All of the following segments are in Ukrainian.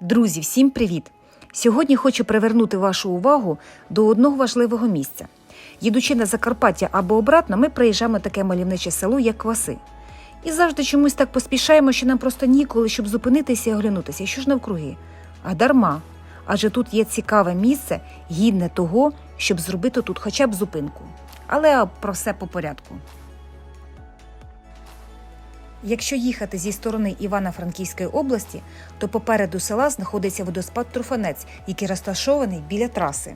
Друзі, всім привіт! Сьогодні хочу привернути вашу увагу до одного важливого місця. Їдучи на Закарпаття або обратно, ми приїжджаємо таке мальовниче село, як Кваси. І завжди чомусь так поспішаємо, що нам просто ніколи, щоб зупинитися і оглянутися. Що ж навкруги? А дарма. Адже тут є цікаве місце, гідне того, щоб зробити тут хоча б зупинку. Але про все по порядку. Якщо їхати зі сторони Івано-Франківської області, то попереду села знаходиться водоспад Труфанець, який розташований біля траси.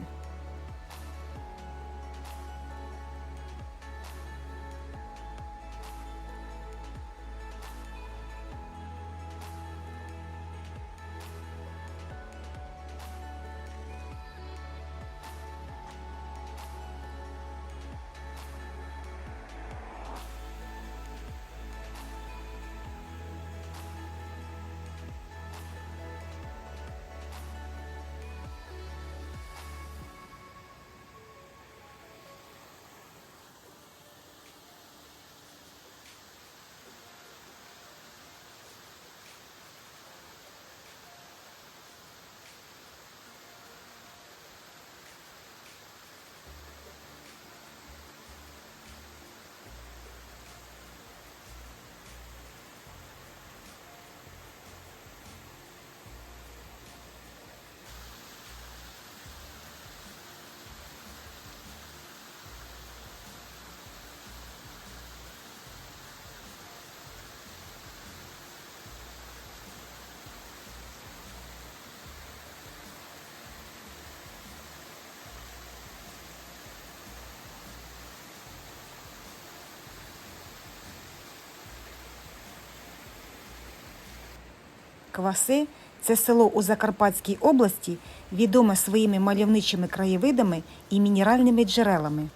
Кваси це село у Закарпатській області, відоме своїми мальовничими краєвидами і мінеральними джерелами.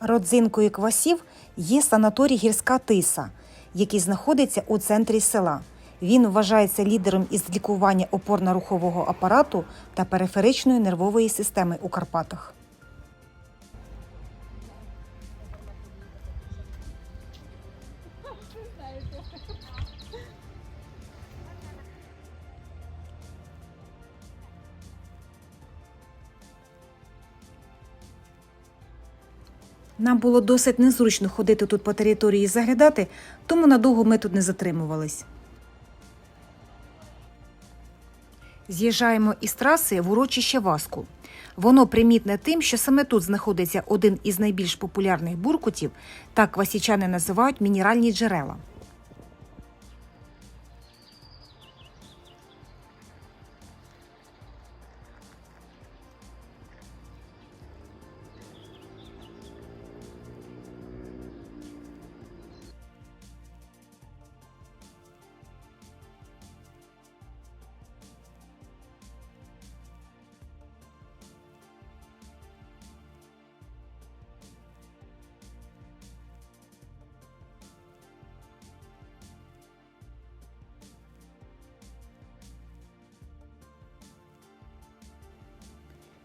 Родзинкою квасів є санаторій Гірська Тиса, який знаходиться у центрі села. Він вважається лідером із лікування опорно-рухового апарату та периферичної нервової системи у Карпатах. Нам було досить незручно ходити тут по території і заглядати, тому надовго ми тут не затримувались. З'їжджаємо із траси в урочище Васку. Воно примітне тим, що саме тут знаходиться один із найбільш популярних буркутів, так квасічани називають мінеральні джерела.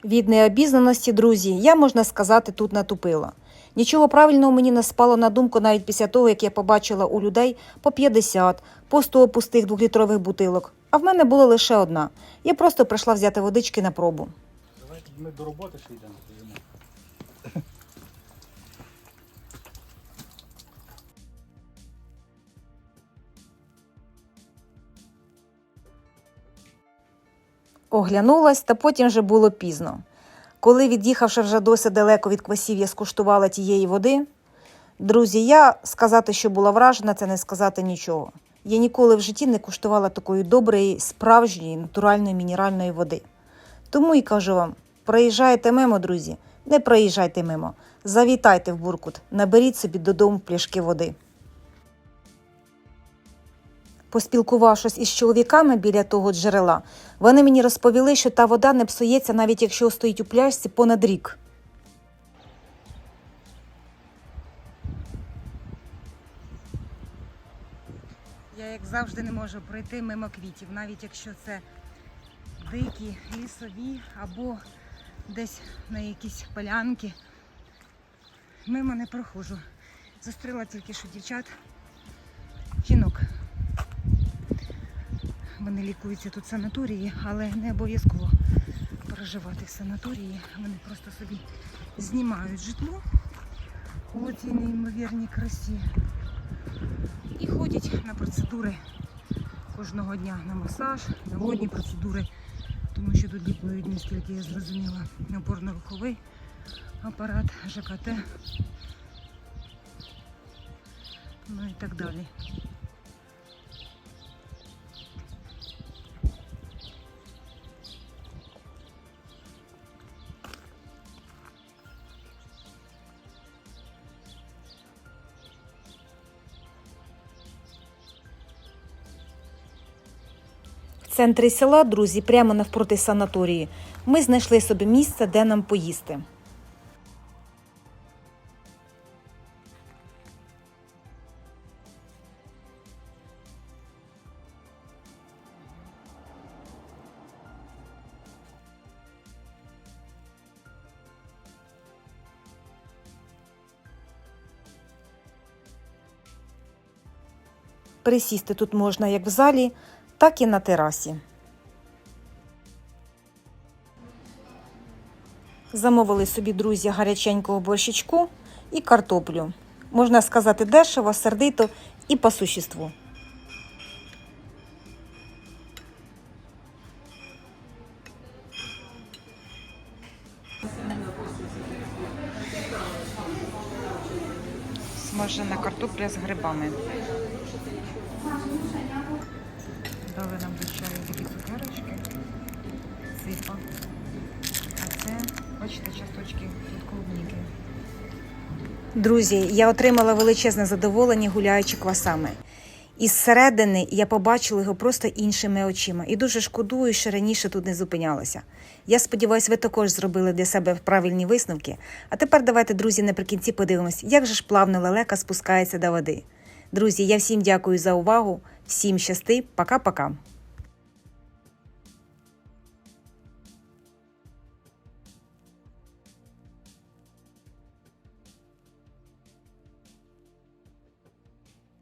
Від необізнаності, друзі, я, можна сказати, тут натупила. Нічого правильного мені не спало на думку навіть після того, як я побачила у людей по 50, по 100 пустих двохлітрових бутилок. А в мене була лише одна. Я просто прийшла взяти водички на пробу. Давайте ми до роботи ще йдемо. Оглянулась, та потім вже було пізно. Коли, від'їхавши вже досить далеко від квасів, я скуштувала тієї води. Друзі, я сказати, що була вражена, це не сказати нічого. Я ніколи в житті не куштувала такої доброї, справжньої, натуральної мінеральної води. Тому і кажу вам: проїжджайте мимо, друзі, не проїжджайте мимо. Завітайте в Буркут, наберіть собі додому пляшки води. Поспілкувавшись із чоловіками біля того джерела, вони мені розповіли, що та вода не псується, навіть якщо стоїть у пляшці понад рік. Я, як завжди, не можу пройти мимо квітів, навіть якщо це дикі, лісові або десь на якісь полянки. Мимо не проходжу. Зустріла тільки що дівчат, жінок. Вони лікуються тут в санаторії, але не обов'язково проживати в санаторії. Вони просто собі знімають житло у цій неймовірній красі і ходять на процедури кожного дня на масаж, на водні процедури, тому що тут лікують, наскільки я зрозуміла, опорно-руховий апарат, ЖКТ, ну і так далі. Центрі села, друзі, прямо навпроти санаторії, ми знайшли собі місце, де нам поїсти. Присісти тут можна як в залі, так і на терасі. Замовили собі друзі гаряченького борщичку і картоплю. Можна сказати, дешево, сердито і по существу. Смажена картопля з грибами. Бачите, часточки від клубніки. Друзі, я отримала величезне задоволення гуляючи квасами. Із середини я побачила його просто іншими очима і дуже шкодую, що раніше тут не зупинялася. Я сподіваюся, ви також зробили для себе правильні висновки. А тепер давайте, друзі, наприкінці подивимось, як же ж плавно лелека спускається до води. Друзі, я всім дякую за увагу, всім щасти, пока-пока.